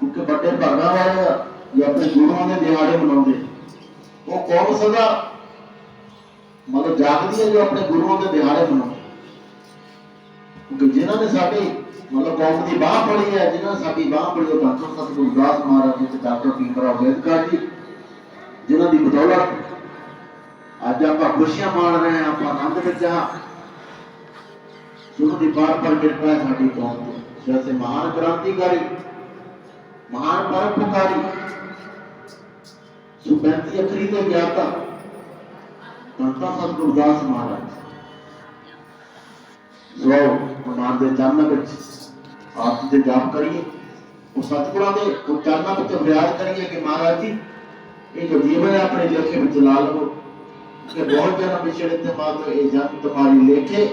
ਕਿਉਂਕਿ ਵੱਡੇ ਭਾਗਾਂ ਵਾਲੇ ਆ ਆਪਣੇ ਗੁਰੂਆਂ ਦੇ ਦਿਹਾੜੇ ਮਨਾਉਂਦੇ। ਉਹ ਕੌਮ ਸਦਾ ਮਤਲਬ ਜਾਗਦੀ ਹੈ ਜੋ ਆਪਣੇ ਗੁਰੂਆਂ ਦੇ ਦਿਹਾੜੇ ਮਨਾਉਂਦੇ। ਕਿਉਂਕਿ ਜਿਨ੍ਹਾਂ ਨੇ ਸਾਡੀ ਮਤਲਬ ਕੌਮ ਦੀ ਬਾਹ ਫੜੀ ਹੈ, ਜਿਨ੍ਹਾਂ ਨੇ ਸਾਡੀ ਬਾਹ ਫੜੀ ਉਹ ਡਾਕਟਰ ਸਤਿਗੁਰੂ ਦਾਸ ਮਹਾਰਾਜ ਜੀ ਤੇ ਡਾਕਟਰ ਭੀਮਰਾਓ ਅੰਬੇਦਕਰ ਜੀ, ਜਿਨ੍ਹਾਂ ਦੀ ਬਦੌਲਤ ਅੱਜ ਆਪਾਂ ਖੁਸ਼ੀਆਂ ਮਾਣ ਰਹੇ ਹਾਂ, ਆਪਾਂ ਆਨੰਦ ਵਿੱਚ ਹਾਂ। ਸੁਖ ਦੀ ਬਾਰ ਪਰ ਕਿਰਪਾ ਹੈ ਸਾਡੀ ਕੌਮ ਤੇ ਜੈਸੇ ਮਹਾਨ ਕ੍ਰਾਂਤੀਕਾਰੀ ਮਹਾਨ ਪਰਉਪਕਾਰੀ ਸੁਬੰਤੀ ਅਖਰੀ ਤੇ ਗਿਆਤਾ ਸੰਤਾ ਸਤਿਗੁਰੂ ਦਾਸ ਮਹਾਰਾਜ ਸੋ ਉਹਨਾਂ ਦੇ ਚਰਨਾਂ ਵਿੱਚ ਆਪ ਜੀ ਦੇ ਜਾਪ ਕਰੀਏ ਉਹ ਸਤਿਗੁਰਾਂ ਦੇ ਉਹ ਚਰਨਾਂ ਵਿੱਚ ਅਭਿਆਸ ਕਰੀਏ ਕਿ ਮਹਾਰਾਜ ਜੀ ਇਹ ਜੋ ਜੀਵਨ ਹੈ ਆਪਣੇ ਲੇਖੇ ਵਿੱਚ ਲਾ ਲਵੋ ਕਿ ਬਹੁਤ ਜਨ ਵਿਛੜੇ ਤੇ ਮਾਤ ਇਹ ਜਨ ਤੁਹਾਰੀ ਲੇਖੇ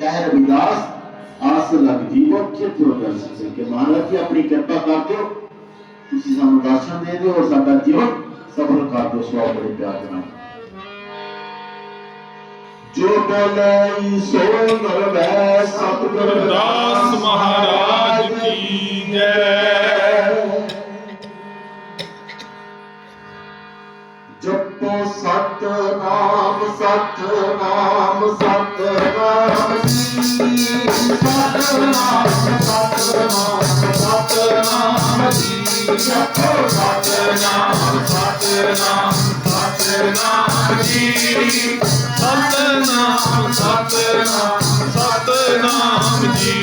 ਕਹਿ ਰਵਿਦਾਸ ਆਸ ਲਗ ਜੀਵਨ ਚਿਤ੍ਰ ਦਰਸ਼ਨ ਕਿ ਮਹਾਰਾਜ ਜੀ ਆਪਣੀ ਕਿਰਪਾ ਕਰ ਦਿਓ ਤੁਸੀਂ ਸਾਨੂੰ ਦਰਸ਼ਨ ਦੇ ਦਿਓ ਸਾਡਾ ਜੀਵਨ ਸਫਲ ਕਰ ਦਿਓ ਸੋ ਬੜੇ ਪਿਆਰ ਨਾਲ। ਜੋ ਬੋਲੇ ਸੋ ਨਰਵੈ ਸਤਿਗੁਰ ਦਾਸ ਸਤਨਾਮ ਸਤਨਾਮ ਸਤਨਾਮ ਜੀ ਸਤਨਾਮ ਸਤਨਾਮ ਸਤਨਾਮ ਜੀ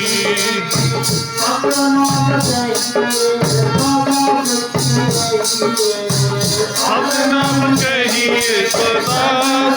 ਸਤਨਾਮ ਕਹੀਏ ਸਦਾ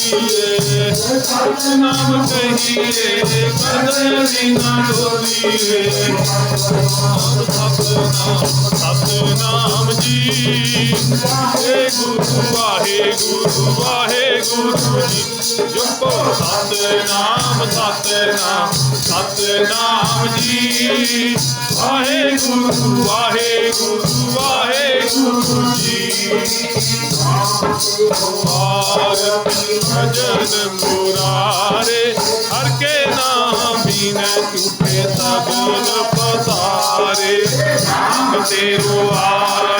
ਡੋਲੀਏ ਸਤਨਾਮ ਕਹੀਏ ਕਦੇ ਵੀ ਨਾ ਡੋਲੀਏ ਸਤਨਾਮ ਸਤਨਾਮ ਜੀ ਵਾਹਿਗੁਰੂ ਵਾਹਿਗੁਰੂ ਵਾਹਿਗੁਰੂ ਜੀ ਜਪੋ ਸਤਨਾਮ ਸਤਨਾਮ ਸਤਨਾਮ ਜੀ। ਵਾਹਿਗੁਰੂ ਵਾਹਿਗੁਰੂ ਵਾਹਿਗੁਰੂ ਜੀ ਆਰਤੀ ਭਜਨ ਮੁਰਾਰੇ ਹਰ ਕੇ ਨਾਮ ਬਿਨ ਝੂਠੇ ਸਗਲ ਪਸਾਰੇ। ਨਾਮ ਤੇਰੋ ਆਰਤੀ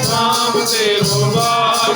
I'm a devil, I'm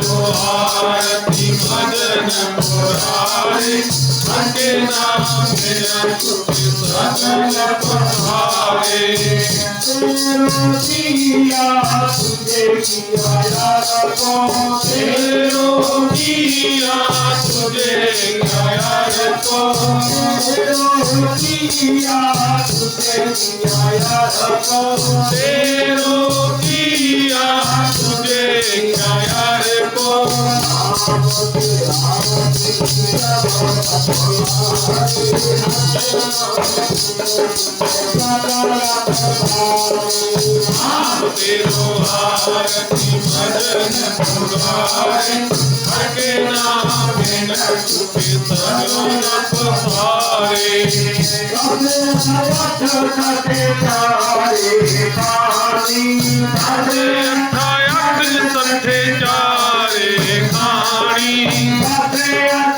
Oh, I'm पहाड़ी उनके नाम मेरा सजन पहाड़ी रोटिया तुझे खिलाया रखो रोटिया तुझे खिलाया रखो रोटिया तुझे खिलाया रखो रोटिया तुझे खिलाया रखो ਤੇਰੋ ਆਰਤੀ ਮਦਨ ਚਾਰੇ ਖਾਣੀ ਸਤ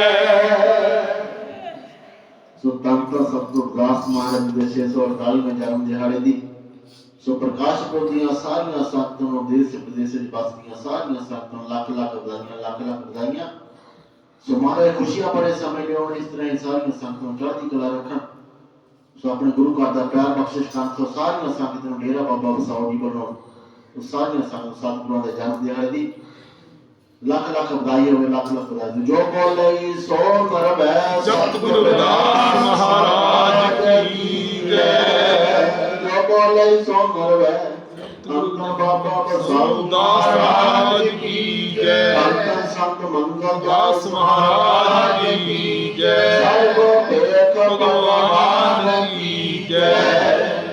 तांता सबको दास मारन देशे सो अकाल में जन्म दिहाड़े दी। सो प्रकाश को दिया सारियाँ सातों देश प्रदेश बस दिया सारियाँ सातों लाख लाख बधाइयाँ, लाख लाख बधाइयाँ। सो मारे खुशियाँ बड़े समय ले इस तरह सारियाँ सातों चढ़ती कला रखन सो अपने गुरु का दा प्यार, बख्शिश कान सो सारियाँ सातों डेरा बाबा बसाओ जी बनो सो सारियाँ सातों सातों दे जन्म दिहाड़े दी। ਲੱਖ ਲੱਖ ਵਧਾਈ ਹੋਵੇ ਲੱਖ ਲੱਖ ਵਧਾਈ ਜੋ ਬੋਲੇ ਸੋ ਕਰਵੈ ਜਗਤ ਗੁਰੂ ਰਵਿਦਾਸ ਮਹਾਰਾਜ ਕੀ ਜੈ ਜੋ ਬੋਲੇ ਸੋ ਕਰਵੈ ਅੰਤ ਬਾਬਾ ਬਸਾਉ ਦਾਸ ਮਹਾਰਾਜ ਕੀ ਜੈ ਅੰਤ ਸੰਤ ਮੰਗਲ ਦਾਸ ਮਹਾਰਾਜ ਕੀ ਜੈ ਸਾਹਿਬ ਏਕ ਭਗਵਾਨ ਕੀ ਜੈ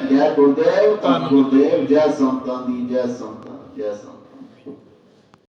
ਜੈ ਗੁਰਦੇਵ ਧੰਨ ਧੰਨ ਗੁਰਦੇਵ ਜੈ ਸੰਤਾਂ ਦੀ ਜੈ ਸੰਤਾਂ ਜੈ ਸੰਤਾਂ